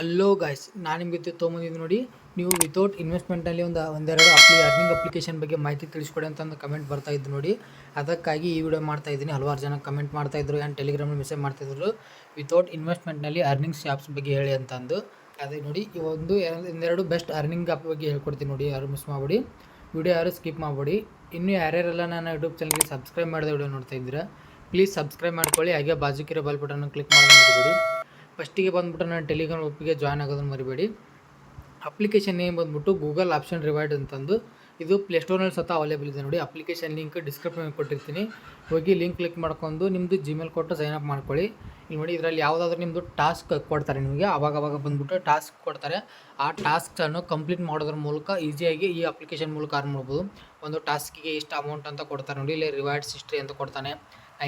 Hello guys ನಾನು ನಿಮಗೆ ತೊಗೊಂಬಂದಿದ್ದು ನೋಡಿ, ನೀವು ವಿತೌಟ್ ಇನ್ವೆಸ್ಟ್ಮೆಂಟಲ್ಲಿ ಒಂದು, ಒಂದೆರಡು ಅಪ್ಲಿ ಅರ್ನಿಂಗ್ ಅಪ್ಲಿಕೇಶನ್ ಬಗ್ಗೆ ಮಾಹಿತಿ ತಿಳಿಸ್ಕೊಡಿ ಅಂತ ಒಂದು ಕಮೆಂಟ್ ಬರ್ತಾ ಇದ್ದು ನೋಡಿ. ಅದಕ್ಕಾಗಿ ಈ ವಿಡಿಯೋ ಮಾಡ್ತಾ ಇದ್ದೀನಿ. ಹಲವಾರು ಜನ ಕಮೆಂಟ್ ಮಾಡ್ತಾ ಇದ್ರು ಆ್ಯಂಡ್ ಟೆಲಿಗ್ರಾಮಲ್ಲಿ ಮೆಸೇಜ್ ಮಾಡ್ತಿದ್ರು ವಿತೌಟ್ ಇನ್ವೆಸ್ಟ್ಮೆಂಟ್ನಲ್ಲಿ ಅರ್ನಿಂಗ್ಸ್ ಆ್ಯಪ್ಸ್ ಬಗ್ಗೆ ಹೇಳಿ ಅಂತಂದು ಅದೇ. ನೋಡಿ, ಈ ಒಂದು ಒಂದೆರಡು ಬೆಸ್ಟ್ ಅರ್ನಿಂಗ್ ಆ್ಯಪ್ ಬಗ್ಗೆ ಹೇಳ್ಕೊಡ್ತೀನಿ ನೋಡಿ, ಯಾರು ಮಿಸ್ ಮಾಡಬೇಡಿ. ವಿಡಿಯೋ ಯಾರು ಸ್ಕಿಪ್ ಮಾಡಬೇಡಿ. ಇನ್ನೂ ಯಾರ್ಯಾರೆಲ್ಲ ನನ್ನ ಯೂಟ್ಯೂಬ್ ಚಾನಲ್ಗೆ ಸಬ್ಸ್ಕ್ರೈಬ್ ಮಾಡಿದ ವಿಡಿಯೋ ನೋಡ್ತಾ ಇದ್ದೀರಾ ಪ್ಲೀಸ್ ಸಬ್ಸ್ಕ್ರೈಬ್ ಮಾಡ್ಕೊಳ್ಳಿ. ಹಾಗೆ ಬಾಜುಕಿರೋ ಬಲ್ ಬಟನ್ ಕ್ಲಿಕ್ ಮಾಡಿ ಫಸ್ಟಿಗೆ ಬಂದ್ಬಿಟ್ಟು ನಾನು ಟೆಲಿಗ್ರಾಮ್ ಒಪ್ಪಿಗೆ ಜಾಯ್ನ್ ಆಗೋದನ್ನು ಮರಿಬೇಡಿ. ಅಪ್ಲಿಕೇಶನ್ ನೇಮ್ ಬಂದ್ಬಿಟ್ಟು ಗೂಗಲ್ ಆಪ್ಷನ್ ರಿವೈಡ್ ಅಂತಂದು ಇದು ಪ್ಲೇಸ್ಟೋರ್ನಲ್ಲಿ ಸತ ಅವೈಲೇಬಲ್ ಇದೆ ನೋಡಿ. ಅಪ್ಲಿಕೇಶನ್ ಲಿಂಕ್ ಡಿಸ್ಕ್ರಿಪ್ಷನ್ ಕೊಟ್ಟಿರ್ತೀನಿ. ಹೋಗಿ ಲಿಂಕ್ ಕ್ಲಿಕ್ ಮಾಡ್ಕೊಂಡು ನಿಮ್ಮದು ಜಿಮೇಲ್ ಕೊಟ್ಟು ಸೈನ್ ಅಪ್ ಮಾಡ್ಕೊಳ್ಳಿ. ಇಲ್ಲಿ ನೋಡಿ ಇದರಲ್ಲಿ ಯಾವುದಾದ್ರೂ ನಿಮ್ಮದು ಟಾಸ್ಕ್ ಕೊಡ್ತಾರೆ ನಿಮಗೆ. ಅವಾಗ ಅವಾಗ ಬಂದ್ಬಿಟ್ಟು ಟಾಸ್ಕ್ ಕೊಡ್ತಾರೆ. ಆ ಟಾಸ್ಕನ್ನು ಕಂಪ್ಲೀಟ್ ಮಾಡೋದ್ರ ಮೂಲಕ ಈಸಿಯಾಗಿ ಈ ಅಪ್ಲಿಕೇಶನ್ ಮೂಲಕ ಅರ್ನ್ ಮಾಡ್ಬೋದು. ಒಂದು ಟಾಸ್ಕಿಗೆ ಇಷ್ಟು ಅಮೌಂಟ್ ಅಂತ ಕೊಡ್ತಾರೆ ನೋಡಿ. ಇಲ್ಲಿ ರಿವಾರ್ಡ್ಸ್ ಹಿಸ್ಟ್ರಿ ಅಂತ ಕೊಡ್ತಾನೆ.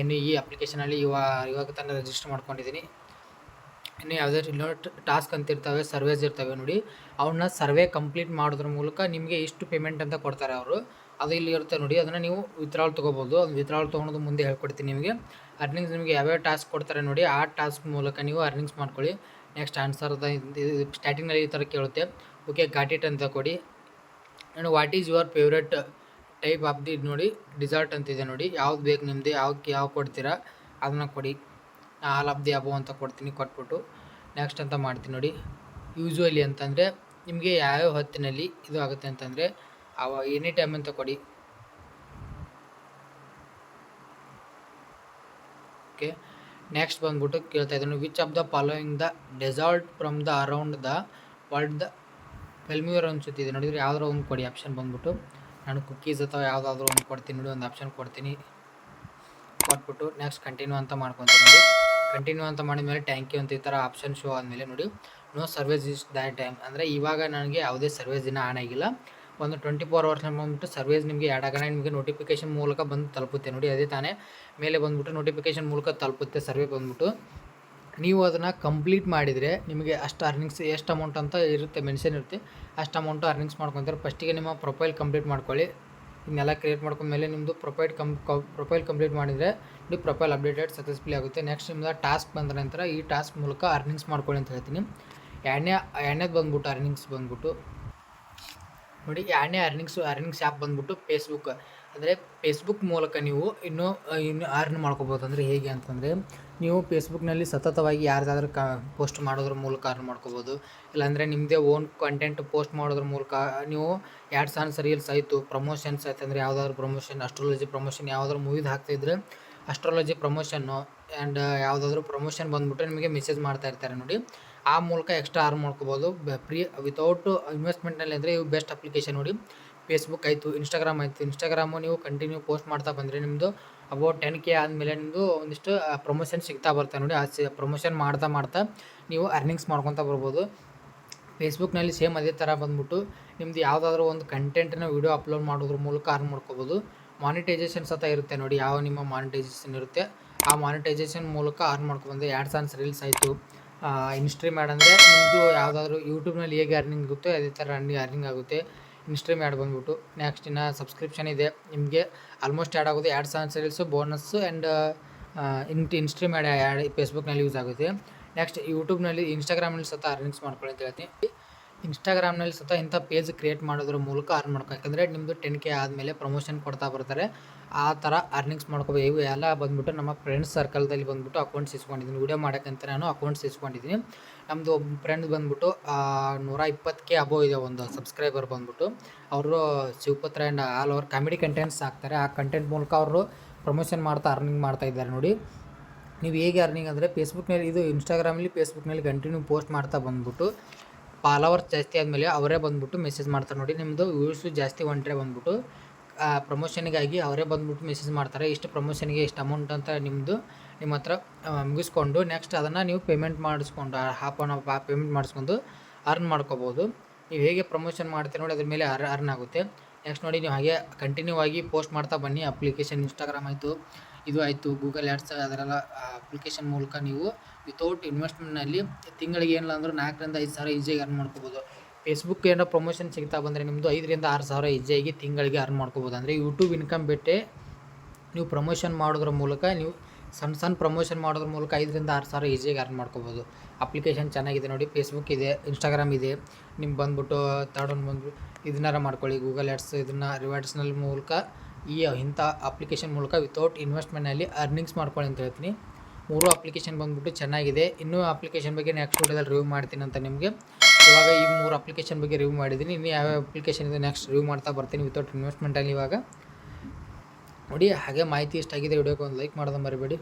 ಇನ್ನು ಈ ಅಪ್ಲಿಕೇಶನಲ್ಲಿ ಇವಾಗ ಇವಾಗ ತಾನೇ ರಿಜಿಸ್ಟರ್ ಮಾಡ್ಕೊಂಡಿದ್ದೀನಿ. ಇನ್ನು ಯಾವುದೇ ಇಲ್ಲ ಟಾಸ್ಕ್ ಅಂತ ಇರ್ತವೆ, ಸರ್ವೇಸ್ ಇರ್ತವೆ ನೋಡಿ ಅವನ್ನ ಸರ್ವೆ ಕಂಪ್ಲೀಟ್ ಮಾಡೋದ್ರ ಮೂಲಕ ನಿಮಗೆ ಇಷ್ಟು ಪೇಮೆಂಟ್ ಅಂತ ಕೊಡ್ತಾರೆ ಅವರು. ಅದು ಇಲ್ಲಿ ಇರುತ್ತೆ ನೋಡಿ, ಅದನ್ನು ನೀವು ವಿತ್ಡ್ರಾಲ್ ತೊಗೋಬೋದು. ಅದು ವಿತ್ಡ್ರಾಲ್ ತೊಗೊಳೋದು ಮುಂದೆ ಹೇಳ್ಕೊಡ್ತೀನಿ ನಿಮಗೆ. ಅರ್ನಿಂಗ್ಸ್ ನಿಮಗೆ ಯಾವ್ಯಾವ ಟಾಸ್ಕ್ ಕೊಡ್ತಾರೆ ನೋಡಿ, ಆ ಟಾಸ್ಕ್ ಮೂಲಕ ನೀವು ಅರ್ನಿಂಗ್ಸ್ ಮಾಡ್ಕೊಳ್ಳಿ. ನೆಕ್ಸ್ಟ್ ಆನ್ಸರ್ ಸ್ಟಾರ್ಟಿಂಗ್ನಲ್ಲಿ ಈ ಥರ ಕೇಳುತ್ತೆ. ಓಕೆ ಗಾಟ್ ಇಟ್ ಅಂತ ಕೊಡಿ. And what is your favourite type of the ನೋಡಿ ಡಿಸರ್ಟ್ ಅಂತಿದೆ ನೋಡಿ. ಯಾವ್ದು ಬೇಕು ನಿಮ್ಮದು ಯಾವ್ದು ಯಾವ ಕೊಡ್ತೀರಾ, ಅದನ್ನು ಕೊಡಿ. ಆಲ್ ಆಫ್ ದಿ ಅಬೋ ಅಂತ ಕೊಡ್ತೀನಿ, ಕೊಟ್ಬಿಟ್ಟು ನೆಕ್ಸ್ಟ್ ಅಂತ ಮಾಡ್ತೀನಿ ನೋಡಿ. ಯೂಶ್ವಲಿ ಅಂತಂದರೆ ನಿಮಗೆ ಯಾವ್ಯಾವ ಹೊತ್ತಿನಲ್ಲಿ ಇದು ಆಗುತ್ತೆ ಅಂತಂದರೆ ಅವ ಎನಿ ಟೈಮ್ ಅಂತ ಕೊಡಿ. ಓಕೆ ನೆಕ್ಸ್ಟ್ ಬಂದ್ಬಿಟ್ಟು ಕೇಳ್ತಾ ಇದ್ದೀನಿ. Which of the following the dessert from the around the world the ಫೆಲ್ಮ್ಯೂರ್ ಅನ್ಸುತ್ತಿದೆ ನೋಡಿದ್ರೆ ಯಾವ್ದಾರು ಒಂದು ಕೊಡಿ ಆಪ್ಷನ್ ಬಂದ್ಬಿಟ್ಟು. ನಾನು ಕುಕ್ಕೀಸ್ ಅಥವಾ ಯಾವುದಾದ್ರೂ ಒಂದು ಕೊಡ್ತೀನಿ ನೋಡಿ, ಒಂದು ಆಪ್ಷನ್ ಕೊಡ್ತೀನಿ. ಕೊಟ್ಬಿಟ್ಟು ನೆಕ್ಸ್ಟ್ ಕಂಟಿನ್ಯೂ ಅಂತ ಮಾಡ್ಕೊತೀನಿ ನೋಡಿ. ಕಂಟಿನ್ಯೂ ಅಂತ ಮಾಡಿದ್ಮೇಲೆ ಟ್ಯಾಂಕ್ ಯು ಅಂತ ಈ ಥರ ಆಪ್ಷನ್ ಶೋ ಆದಮೇಲೆ ನೋಡಿ. No service is that time ಅಂದರೆ ಇವಾಗ ನನಗೆ ಯಾವುದೇ ಸರ್ವಿಸ್ ದಿನ ಆನ್ ಆಗಿಲ್ಲ. ಒಂದು ಟ್ವೆಂಟಿ ಫೋರ್ ಅವರ್ಸ್ ಬಂದ್ಬಿಟ್ಟು ಸರ್ವಿಸ್ ನಿಮಗೆ ಆ್ಯಡ್ ಆಗೋಣ, ನಿಮಗೆ ನೋಟಿಫಿಕೇಶನ್ ಮೂಲಕ ಬಂದು ತಲುಪುತ್ತೆ ನೋಡಿ, ಅದೇ ತಾನೇ. ಮೇಲೆ ಬಂದ್ಬಿಟ್ಟು ನೋಟಿಫಿಕೇಶನ್ ಮೂಲಕ ತಲುಪುತ್ತೆ ಸರ್ವೆ ಬಂದುಬಿಟ್ಟು. ನೀವು ಅದನ್ನು ಕಂಪ್ಲೀಟ್ ಮಾಡಿದರೆ ನಿಮಗೆ ಅಷ್ಟು ಅರ್ನಿಂಗ್ಸ್ ಎಷ್ಟು ಅಮೌಂಟ್ ಅಂತ ಇರುತ್ತೆ ಮೆನ್ಷನ್ ಇರುತ್ತೆ. ಅಷ್ಟು ಅಮೌಂಟು ಅರ್ನಿಂಗ್ಸ್ ಮಾಡ್ಕೊತಾರೆ. ಫಸ್ಟಿಗೆ ನಿಮ್ಮ ಪ್ರೊಫೈಲ್ ಕಂಪ್ಲೀಟ್ ಮಾಡ್ಕೊಳ್ಳಿ. ಇದನ್ನೆಲ್ಲ ಕ್ರಿಯೇಟ್ ಮಾಡ್ಕೊಂಡ್ಮೇಲೆ ನಿಮ್ಮದು ಪ್ರೊಫೈಲ್ ಕಂ ಪ್ರೊಫೈಲ್ ಕಂಪ್ಲೀಟ್ ಮಾಡಿದರೆ ನಿಮ್ಮ ಪ್ರೊಫೈಲ್ ಅಪ್ಡೇಟೆಡ್ ಸಕ್ಸಸ್ಫುಲಿ ಆಗುತ್ತೆ. ನೆಕ್ಸ್ಟ್ ನಿಮ್ಮದು ಟಾಸ್ಕ್ ಬಂದ ನಂತರ ಈ ಟಾಸ್ಕ್ ಮೂಲಕ ಅರ್ನಿಂಗ್ಸ್ ಮಾಡ್ಕೊಳ್ಳಿ ಅಂತ ಹೇಳ್ತೀನಿ. ಎರಡನೇ, ಎರಡನೇದು ಬಂದ್ಬಿಟ್ಟು ಅರ್ನಿಂಗ್ಸ್ ಬಂದ್ಬಿಟ್ಟು ನೋಡಿ, ಎರಡನೇ ಅರ್ನಿಂಗ್ಸ್ ಅರ್ನಿಂಗ್ಸ್ ಆ್ಯಪ್ ಬಂದ್ಬಿಟ್ಟು ಫೇಸ್ಬುಕ್ ಅಂದರೆ ಫೇಸ್ಬುಕ್ ಮೂಲಕ ನೀವು ಇನ್ನೂ ಇನ್ನು ಆರ್ನ್ ಮಾಡ್ಕೋಬೋದು? ಅಂದರೆ ಹೇಗೆ ಅಂತಂದರೆ, ನೀವು ಫೇಸ್ಬುಕ್ನಲ್ಲಿ ಸತತವಾಗಿ ಯಾರ್ದಾದ್ರೂ ಕ ಪೋಸ್ಟ್ ಮಾಡೋದ್ರ ಮೂಲಕ ಅರ್ನ್ ಮಾಡ್ಕೋಬೋದು? ಇಲ್ಲಾಂದರೆ ನಿಮ್ಮದೇ ಓನ್ ಕಂಟೆಂಟ್ ಪೋಸ್ಟ್ ಮಾಡೋದ್ರ ಮೂಲಕ, ನೀವು ಎರಡು ಸಾನ್ಸ್ ರೀಲ್ಸ್ ಆಯಿತು ಪ್ರಮೋಷನ್ಸ್ ಆಯ್ತು ಅಂದರೆ ಯಾವುದಾದ್ರು ಪ್ರಮೋಷನ್ ಅಸ್ಟ್ರಾಲಜಿ ಪ್ರಮೋಷನ್ ಯಾವುದಾದ್ರು ಮೂವಿದು ಹಾಕ್ತಿದ್ರೆ ಅಸ್ಟ್ರಾಲಜಿ ಪ್ರಮೋಷನ್ನು ಆ್ಯಂಡ್ ಯಾವುದಾದ್ರೂ ಪ್ರಮೋಷನ್ ಬಂದ್ಬಿಟ್ಟು ನಿಮಗೆ ಮೆಸೇಜ್ ಮಾಡ್ತಾ ಇರ್ತಾರೆ ನೋಡಿ. ಆ ಮೂಲಕ ಎಕ್ಸ್ಟ್ರಾ ಅರ್ನ್ ಮಾಡ್ಕೋಬೋದು? ಫ್ರೀ ವಿತೌಟ್ ಇನ್ವೆಸ್ಟ್ಮೆಂಟ್ನಲ್ಲಿ ಅಂದರೆ ಇವು ಬೆಸ್ಟ್ ಅಪ್ಲಿಕೇಶನ್ ನೋಡಿ. ಫೇಸ್ಬುಕ್ ಆಯಿತು ಇನ್ಸ್ಟಾಗ್ರಾಮ್ ಆಯಿತು. ಇನ್ಸ್ಟಾಗ್ರಾಮು ನೀವು ಕಂಟಿನ್ಯೂ ಪೋಸ್ಟ್ ಮಾಡ್ತಾ ಬಂದರೆ ನಿಮ್ಮದು ಅಬೌಟ್ ಟೆನ್ ಕೆ ಆದಮೇಲೆ ನಿಮ್ಮದು ಒಂದಿಷ್ಟು ಪ್ರಮೋಷನ್ ಸಿಗ್ತಾ ಬರ್ತಾ ನೋಡಿ. ಆ ಪ್ರಮೋಷನ್ ಮಾಡ್ತಾ ಮಾಡ್ತಾ ನೀವು ಅರ್ನಿಂಗ್ಸ್ ಮಾಡ್ಕೊತಾ ಬರ್ಬೋದು. ಫೇಸ್ಬುಕ್ನಲ್ಲಿ ಸೇಮ್ ಅದೇ ಥರ ಬಂದ್ಬಿಟ್ಟು ನಿಮ್ಮದು ಯಾವುದಾದ್ರೂ ಒಂದು ಕಂಟೆಂಟನ್ನ ವೀಡಿಯೋ ಅಪ್ಲೋಡ್ ಮಾಡೋದ್ರ ಮೂಲಕ ಅರ್ನ್ ಮಾಡ್ಕೋಬೋದು. ಮಾನಿಟೈಸೇಷನ್ ಸತ ಇರುತ್ತೆ ನೋಡಿ, ಯಾವ ನಿಮ್ಮ ಮಾನಿಟೈಸೇಷನ್ ಇರುತ್ತೆ. ಆ ಮಾನಿಟೈಸೇಷನ್ ಮೂಲಕ ಅರ್ನ್ ಮಾಡ್ಕೊಬಂದು ಎರಡು ಆನ್ಸ್ ರೀಲ್ಸ್ ಆಯಿತು. ಇನ್ಸ್ಟ್ರೀಮ್ ಆ್ಯಡ್ ಅಂದರೆ ನಿಮ್ಮದು ಯಾವುದಾದ್ರೂ ಯೂಟ್ಯೂಬ್ನಲ್ಲಿ ಹೇಗೆ ಅರ್ನಿಂಗ್ ಆಗುತ್ತೆ, ಅದೇ ಥರ ಅರ್ನಿಂಗ್ ಅರ್ನಿಂಗ್ ಆಗುತ್ತೆ. ಇನ್ಸ್ಟ್ರೀಮ್ ಆ್ಯಡ್ ಬಂದ್ಬಿಟ್ಟು. ನೆಕ್ಸ್ಟ್ ಇನ್ನು ಸಬ್ಸ್ಕ್ರಿಪ್ಷನ್ ಇದೆ. ನಿಮಗೆ ಆಲ್ಮೋಸ್ಟ್ ಆ್ಯಡ್ ಆಗೋದು ಆ್ಯಡ್ ಸಾವಿರ reels bonus and in instream ad ad ಫೇಸ್ಬುಕ್ನಲ್ಲಿ ಯೂಸ್ ಆಗುತ್ತೆ. ನೆಕ್ಸ್ಟ್ ಯೂಟ್ಯೂಬ್ನಲ್ಲಿ ಇನ್ಸ್ಟಾಗ್ರಾಮಲ್ಲಿ ಸತ ಅರ್ನಿಂಗ್ಸ್ ಮಾಡ್ಕೊಳ್ಳಿ ಅಂತ ಹೇಳ್ತೀನಿ. ಇನ್ಸ್ಟಾಗ್ರಾಮ್ನಲ್ಲಿ ಸತ ಇಂಥ ಪೇಜ್ ಕ್ರಿಯೇಟ್ ಮಾಡೋದ್ರ ಮೂಲಕ ಅರ್ನ್ ಮಾಡ್ಕೊ ಯಾಕಂದರೆ ನಿಮ್ಮದು ಟೆನ್ ಕೆ ಆದಮೇಲೆ ಪ್ರಮೋಷನ್ ಕೊಡ್ತಾ ಬರ್ತಾರೆ. ಆ ಥರ ಅರ್ನಿಂಗ್ಸ್ ಮಾಡ್ಕೋಬೇಕು ಇವು ಎಲ್ಲ ಬಂದುಬಿಟ್ಟು ನಮ್ಮ ಫ್ರೆಂಡ್ಸ್ ಸರ್ಕಲ್ದಲ್ಲಿ ಬಂದುಬಿಟ್ಟು ಅಕೌಂಟ್ಸ್ ಇಸ್ಕೊಂಡಿದ್ದೀನಿ ವೀಡಿಯೋ ಮಾಡೋಕ್ಕಂತ ನಾನು ಅಕೌಂಟ್ಸ್ ಇಸ್ಕೊಂಡಿದ್ದೀನಿ ನಮ್ಮದು ಒಬ್ಬ ಫ್ರೆಂಡ್ ಬಂದುಬಿಟ್ಟು ನೂರ ಇಪ್ಪತ್ತಕ್ಕೆ ಅಬೋ ಇದೆ ಒಂದು ಸಬ್ಸ್ಕ್ರೈಬರ್ ಬಂದುಬಿಟ್ಟು. ಅವರು Shivaputra and all over comedy contents ಹಾಕ್ತಾರೆ. ಆ ಕಂಟೆಂಟ್ ಮೂಲಕ ಅವರು ಪ್ರಮೋಷನ್ ಮಾಡ್ತಾ ಅರ್ನಿಂಗ್ ಮಾಡ್ತಾ ಇದ್ದಾರೆ ನೋಡಿ. ನೀವು ಹೇಗೆ ಅರ್ನಿಂಗ್ ಅಂದರೆ ಫೇಸ್ಬುಕ್ನಲ್ಲಿ ಇದು ಇನ್ಸ್ಟಾಗ್ರಾಮಲ್ಲಿ ಫೇಸ್ಬುಕ್ನಲ್ಲಿ ಕಂಟಿನ್ಯೂ ಪೋಸ್ಟ್ ಮಾಡ್ತಾ ಬಂದ್ಬಿಟ್ಟು ಫಾಲೋವರ್ಸ್ ಜಾಸ್ತಿ ಆದಮೇಲೆ ಅವರೇ ಬಂದುಬಿಟ್ಟು ಮೆಸೇಜ್ ಮಾಡ್ತಾರೆ ನೋಡಿ. ನಿಮ್ಮದು ವ್ಯೂಸು ಜಾಸ್ತಿ ಹೊಂಟ್ರೆ ಬಂದುಬಿಟ್ಟು ಪ್ರಮೋಷನ್ಗಾಗಿ ಅವರೇ ಬಂದುಬಿಟ್ಟು ಮೆಸೇಜ್ ಮಾಡ್ತಾರೆ. ಇಷ್ಟು ಪ್ರಮೋಷನ್ಗೆ ಇಷ್ಟು ಅಮೌಂಟ್ ಅಂತ ನಿಮ್ಮದು ನಿಮ್ಮ ಹತ್ರ ಮುಗಿಸ್ಕೊಂಡು ನೆಕ್ಸ್ಟ್ ಅದನ್ನು ನೀವು ಪೇಮೆಂಟ್ ಮಾಡಿಸ್ಕೊಂಡು ಹಾಫ್ ಆನ್ ಅವರ್ ಪೇಮೆಂಟ್ ಮಾಡಿಸ್ಕೊಂಡು ಅರ್ನ್ ಮಾಡ್ಕೋಬೋದು. ನೀವು ಹೇಗೆ ಪ್ರಮೋಷನ್ ಮಾಡ್ತೀರಿ ನೋಡಿ ಅದ್ರ ಮೇಲೆ ಅರ್ ಅರ್ನ್ ಆಗುತ್ತೆ. ನೆಕ್ಸ್ಟ್ ನೋಡಿ ನೀವು ಹಾಗೆ ಕಂಟಿನ್ಯೂ ಆಗಿ ಪೋಸ್ಟ್ ಮಾಡ್ತಾ ಬನ್ನಿ. ಅಪ್ಲಿಕೇಶನ್ ಇನ್ಸ್ಟಾಗ್ರಾಮ್ ಆಯಿತು, ಇದು ಆಯಿತು ಗೂಗಲ್ ಆ್ಯಡ್ಸ್ ಅದರೆಲ್ಲ ಅಪ್ಲಿಕೇಶನ್ ಮೂಲಕ ನೀವು ವಿತೌಟ್ ಇನ್ವೆಸ್ಟ್ಮೆಂಟ್ನಲ್ಲಿ ತಿಂಗಳಿಗೆ ಏನಿಲ್ಲ ಅಂದ್ರೆ ನಾಲ್ಕರಿಂದ ಐದು ಸಾವಿರ ಈಜಿಯಾಗಿ ಅರ್ನ್ ಮಾಡ್ಕೋಬೋದು. ಫೇಸ್ಬುಕ್ ಏನೋ ಪ್ರಮೋಷನ್ ಸಿಗ್ತಾ ಬಂದರೆ ನಿಮ್ಮದು ಐದರಿಂದ ಆರು ಸಾವಿರ ಈಜಿಯಾಗಿ ತಿಂಗಳಿಗೆ ಅರ್ನ್ ಮಾಡ್ಕೋಬೋದು. ಅಂದರೆ ಯೂಟ್ಯೂಬ್ ಇನ್ಕಮ್ ಬಿಟ್ಟೆ ನೀವು ಪ್ರಮೋಷನ್ ಮಾಡೋದ್ರ ಮೂಲಕ ನೀವು ಸಣ್ಣ ಸಣ್ಣ ಪ್ರಮೋಷನ್ ಮಾಡೋದ್ರ ಮೂಲಕ ಐದರಿಂದ ಆರು ಸಾವಿರ ಈಜಿಯಾಗಿ ಅರ್ನ್ ಮಾಡ್ಕೋಬೋದು. ಅಪ್ಲಿಕೇಶನ್ ಚೆನ್ನಾಗಿದೆ ನೋಡಿ ಫೇಸ್ಬುಕ್ ಇದೆ ಇನ್ಸ್ಟಾಗ್ರಾಮ್ ಇದೆ. ನಿಮ್ಗೆ ಬಂದ್ಬಿಟ್ಟು ತರ್ಡ್ ಒನ್ ಬಂದ್ಬಿಟ್ಟು ಇದನ್ನಾರ ಮಾಡ್ಕೊಳ್ಳಿ. ಗೂಗಲ್ ಆ್ಯಡ್ಸ್ ಇದನ್ನು ರಿವಾರ್ಡ್ಸ್ನಲ್ಲಿ ಮೂಲಕ ಈ ಇಂಥ ಅಪ್ಲಿಕೇಶನ್ ಮೂಲಕ ವಿತೌಟ್ ಇನ್ವೆಸ್ಟ್ಮೆಂಟ್ನಲ್ಲಿ ಅರ್ನಿಂಗ್ಸ್ ಮಾಡ್ಕೊಳ್ಳಿ ಅಂತ ಹೇಳ್ತೀನಿ. ಮೂರು ಅಪ್ಲಿಕೇಶನ್ ಬಂದ್ಬಿಟ್ಟು ಚೆನ್ನಾಗಿದೆ. ಇನ್ನೂ ಅಪ್ಲಿಕೇಶನ್ ಬಗ್ಗೆ ನೆಕ್ಸ್ಟ್ ವೀಡಿಯೋದಲ್ಲಿ ರಿವ್ಯೂ ಮಾಡ್ತೀನಿ ಅಂತ ನಿಮಗೆ. ಇವಾಗ ಈ ಮೂರು ಅಪ್ಲಿಕೇಶನ್ ಬಗ್ಗೆ ರಿವ್ಯೂ ಮಾಡಿದ್ದೀನಿ. ಇನ್ನು ಯಾವ ಅಪ್ಲಿಕೇಶನ್ ಇದೆ ನೆಕ್ಸ್ಟ್ ರಿವ್ಯೂ ಮಾಡ್ತಾ ಬರ್ತೀನಿ ವಿತೌಟ್ ಇನ್ವೆಸ್ಟ್ಮೆಂಟಲ್ಲಿ ಇವಾಗ. ನೋಡಿ, ಹಾಗೆ ಮಾಹಿತಿ ಇಷ್ಟ ಆಗಿದೆ ವಿಡಿಯೋಗೆ ಒಂದು ಲೈಕ್ ಮಾಡೋದು ಮರಿಬೇಡಿ.